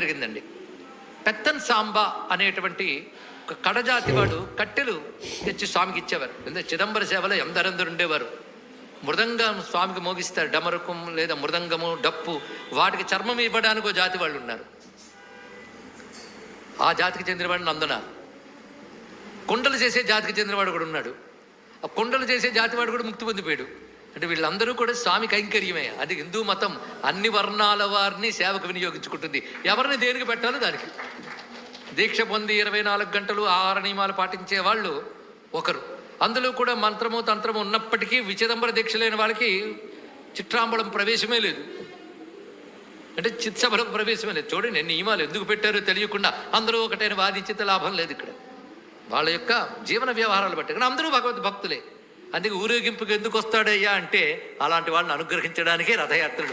జరిగిందండి. పెత్తన్ సాంబా అనేటువంటి ఒక కడజాతి వాడు కట్టెలు తెచ్చి స్వామికి ఇచ్చేవారు. ఎందుకంటే చిదంబర సేవలో ఎందరందరు ఉండేవారు. మృదంగం స్వామికి మోగిస్తారు. డమరుకం లేదా మృదంగము డప్పు వాటికి చర్మం ఇవ్వడానికి ఒక జాతి వాళ్ళు ఉన్నారు. ఆ జాతికి చెందినవాడు నందన. కుండలు చేసే జాతికి చెందినవాడు కూడా ఉన్నాడు. ఆ కుండలు చేసే జాతి వాడు కూడా ముక్తి పొందిపోయాడు. అంటే వీళ్ళందరూ కూడా స్వామి కైంకర్యమే. అది హిందూ మతం. అన్ని వర్ణాల వారిని సేవకు వినియోగించుకుంటుంది. ఎవరిని దేనికి పెట్టాలో దానికి. దీక్ష పొంది ఇరవై నాలుగు గంటలు ఆహార నియమాలు పాటించే వాళ్ళు ఒకరు. అందులో కూడా మంత్రము తంత్రము ఉన్నప్పటికీ విచిదంబర దీక్ష లేని వాళ్ళకి చిత్రాంబళం ప్రవేశమే లేదు. అంటే చిత్సభలకు ప్రవేశమే లేదు. చూడండి నియమాలు ఎందుకు పెట్టారో తెలియకుండా అందరూ ఒకటైన వాదించితే లాభం లేదు ఇక్కడ. వాళ్ళ యొక్క జీవన వ్యవహారాలు బట్టి. కానీ అందరూ భగవద్ భక్తులే అందుకే ఊరేగింపుకి ఎందుకు వస్తాడయ్యా అంటే అలాంటి వాళ్ళని అనుగ్రహించడానికే రథయాత్రలు.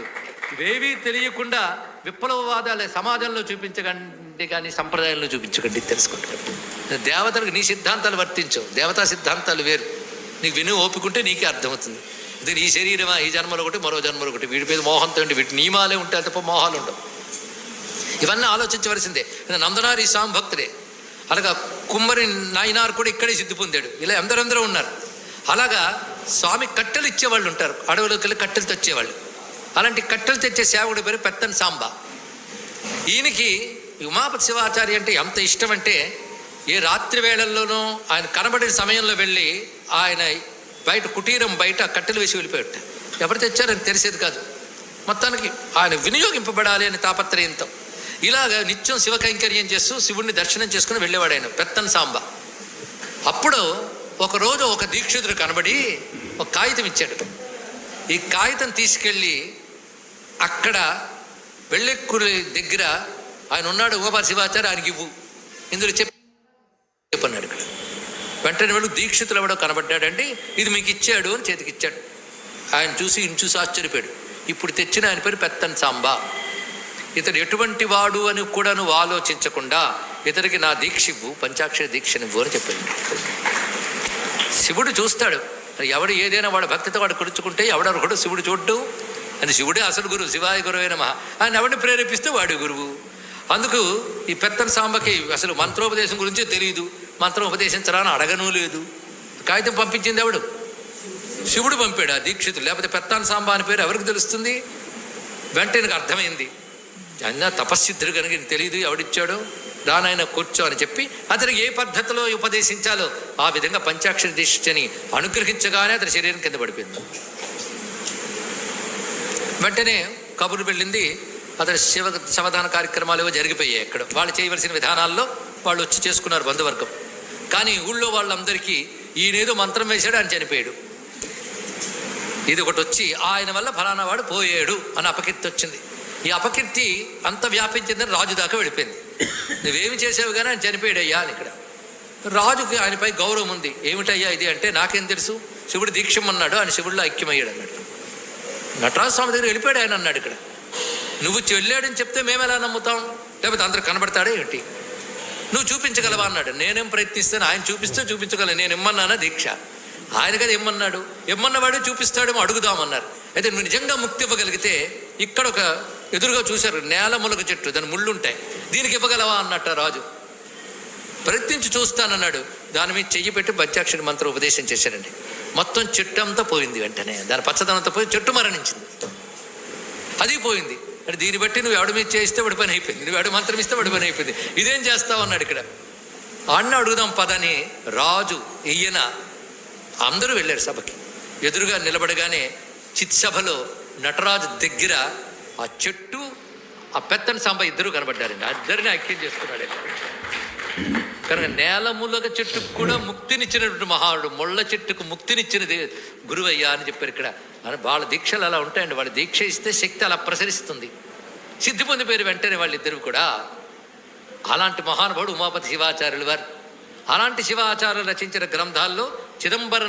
ఇవేవీ తెలియకుండా విప్లవవాదాలే సమాజంలో చూపించకండి కానీ సంప్రదాయంలో చూపించకండి తెలుసుకుంటారు. దేవతలకు నీ సిద్ధాంతాలు వర్తించవు. దేవతా సిద్ధాంతాలు వేరు. నీకు విని ఓపుకుంటే నీకే అర్థమవుతుంది. ఇది నీ శరీరమా ఈ జన్మలో ఒకటి మరో జన్మలో ఒకటి. వీటి మీద మోహంతో ఉండి వీటి నియమాలే ఉంటాయి తప్ప మోహాలు ఉండవు. ఇవన్నీ ఆలోచించవలసిందే. నందనారి స్వామి భక్తుడే అలాగా కుమ్మరి నాయనార్ కూడా ఇక్కడే సిద్ధి పొందాడు. ఇలా అందరందరూ ఉన్నారు. అలాగా స్వామి కట్టెలు ఇచ్చేవాళ్ళు ఉంటారు. అడవిలోకి వెళ్ళి కట్టెలు తెచ్చేవాళ్ళు. అలాంటి కట్టెలు తెచ్చే సేవకుడి పేరు పెత్తన్ సాంబ. ఈయనకి ఉమాపతి శివాచార్య అంటే ఎంత ఇష్టం అంటే ఏ రాత్రి వేళల్లోనూ ఆయన కనబడిన సమయంలో వెళ్ళి ఆయన బయట కుటీరం బయట కట్టెలు వేసి వెళ్ళిపోయాడు. ఎవరు తెచ్చారని తెలిసేది కాదు. మొత్తానికి ఆయన వినియోగింపబడాలి అనే తాపత్రయంతో ఇలాగ నిత్యం శివ కైంకర్యం చేస్తూ శివుణ్ణి దర్శనం చేసుకుని వెళ్ళేవాడు ఆయన పెత్తన్ సాంబ. అప్పుడు ఒకరోజు ఒక దీక్షితుడు కనబడి ఒక కాగితం ఇచ్చాడు. ఈ కాగితం తీసుకెళ్ళి అక్కడ వెళ్ళెక్కుడి దగ్గర ఆయన ఉన్నాడు ఉమాపార శివాచార్య ఆయనకి ఇవ్వు. ఇందులో చెప్పి. చెప్పన్నాడు ఇక్కడ. వెంటనే వెళ్ళు దీక్షితులు ఎవడో కనబడ్డాడండి ఇది మీకు ఇచ్చాడు అని చేతికి ఇచ్చాడు. ఆయన చూసి ఇన్ని చూసి ఆశ్చర్యపోయాడు. ఇప్పుడు తెచ్చిన ఆయన పేరు పెత్తన్ సాంబా. ఇతడు ఎటువంటి వాడు అని కూడా నువ్వు ఆలోచించకుండా ఇతడికి నా దీక్ష ఇవ్వు పంచాక్షర దీక్షనివ్వు అని చెప్పాడు. శివుడు చూస్తాడు. ఎవడు ఏదైనా వాడు భక్తితో వాడు కుడుచుకుంటే ఎవడొకడు కూడా శివుడు చూడ్డు. అని శివుడే అసలు గురువు శివాయ గురువైన మహా. ఆయన ఎవడిని ప్రేరేపిస్తే వాడు గురువు. అందుకు ఈ పెత్తన సాంబకి అసలు మంత్రోపదేశం గురించి తెలియదు మంత్రోపదేశించరాని అడగనూ లేదు. కాగితం పంపించింది ఎవడు? శివుడు పంపాడు ఆ దీక్షితుడు. లేకపోతే పెత్తాన్ సాంబ అని పేరు ఎవరికి తెలుస్తుంది? వెంటనే అర్థమైంది. అయినా తపస్సిద్ధుడు కనుక తెలియదు ఎవడిచ్చాడో? రానాయన కూర్చో అని చెప్పి అతనికి ఏ పద్ధతిలో ఉపదేశించాలో ఆ విధంగా పంచాక్షరి దీక్షని అనుగ్రహించగానే అతని శరీరం కింద పడిపోయింది. వెంటనే కబురు వెళ్ళింది అతని శివ సమాధాన కార్యక్రమాలు ఏవో జరిగిపోయాయి అక్కడ. వాళ్ళు చేయవలసిన విధానాల్లో వాళ్ళు వచ్చి చేసుకున్నారు బంధువర్గం. కానీ ఊళ్ళో వాళ్ళందరికీ ఈయనేదో మంత్రం వేశాడు అని చనిపోయాడు. ఇది ఒకటి వచ్చి ఆయన వల్ల ఫలానా వాడు పోయాడు అని అపకీర్తి వచ్చింది. ఈ అపకీర్తి అంత వ్యాపించిందని రాజు దాకా వెళ్ళిపోయింది. నువ్వేమి చేసావు కానీ ఆయన చనిపోయాడయ్యా అని ఇక్కడ. రాజుకి ఆయనపై గౌరవం ఉంది. ఏమిటయ్యా ఇది అంటే నాకేం తెలుసు? శివుడు దీక్షమన్నాడు ఆయన శివుడిలో ఐక్యమయ్యాడు అన్నాడు నటరాజ స్వామి దగ్గర వెళ్ళిపోయాడు ఆయన అన్నాడు ఇక్కడ. నువ్వు వెళ్ళాడని చెప్తే మేము ఎలా నమ్ముతాం? లేకపోతే అందరు కనబడతాడే ఏంటి? నువ్వు చూపించగలవా? అన్నాడు. నేనేం ప్రయత్నిస్తాను? ఆయన చూపిస్తే చూపించగలను. నేను ఇమ్మన్నానా దీక్ష? ఆయన కదా ఇమ్మన్నాడు. ఇమ్మన్నవాడే చూపిస్తాడేమో అడుగుదామన్నారు. అయితే నువ్వు నిజంగా ముక్తి ఇవ్వగలిగితే ఇక్కడ ఒక ఎదురుగా చూశారు నేల ములక చెట్టు దాని ముళ్ళు ఉంటాయి. దీనికి ఇవ్వగలవా అన్నట్ట రాజు. ప్రయత్నించి చూస్తానన్నాడు. దాని మీద చెయ్యి పెట్టి పంచాక్షరి మంత్రం ఉపదేశం చేశారండి. మొత్తం చెట్టు అంతా పోయింది వెంటనే. దాని పచ్చదనంతా పోయి చెట్టు మరణించింది. అది పోయింది. అంటే దీన్ని బట్టి నువ్వు ఎవడి మీద చేస్తే వాడి పని అయిపోయింది. నువ్వు ఎవడి మంత్రం ఇస్తే వాడి పని అయిపోయింది. ఇదేం చేస్తావు అన్నాడు ఇక్కడ. అన్న అడుగుదాం పదని రాజు ఈయన అందరూ వెళ్ళారు సభకి. ఎదురుగా నిలబడగానే చిత్సభలో నటరాజు దగ్గర ఆ చెట్టు ఆ పెత్తని సాంబ ఇద్దరు కనబడ్డారండి. ఇద్దరిని ఐక్యం చేసుకున్నాడు. ఆయన. కనుక నేలములగ చెట్టుకు కూడా ముక్తినిచ్చినటువంటి మహానుడు ముళ్ళ చెట్టుకు ముక్తినిచ్చినది గురువయ్యా అని చెప్పారు ఇక్కడ. అని వాళ్ళ దీక్షలు అలా ఉంటాయండి. వాళ్ళ దీక్ష ఇస్తే శక్తి అలా ప్రసరిస్తుంది. సిద్ధి పొంది పేరు వెంటనే వాళ్ళిద్దరు కూడా అలాంటి మహానుభావుడు ఉమాపతి శివాచార్యులు వారు. అలాంటి శివాచార్యులు రచించిన గ్రంథాల్లో చిదంబర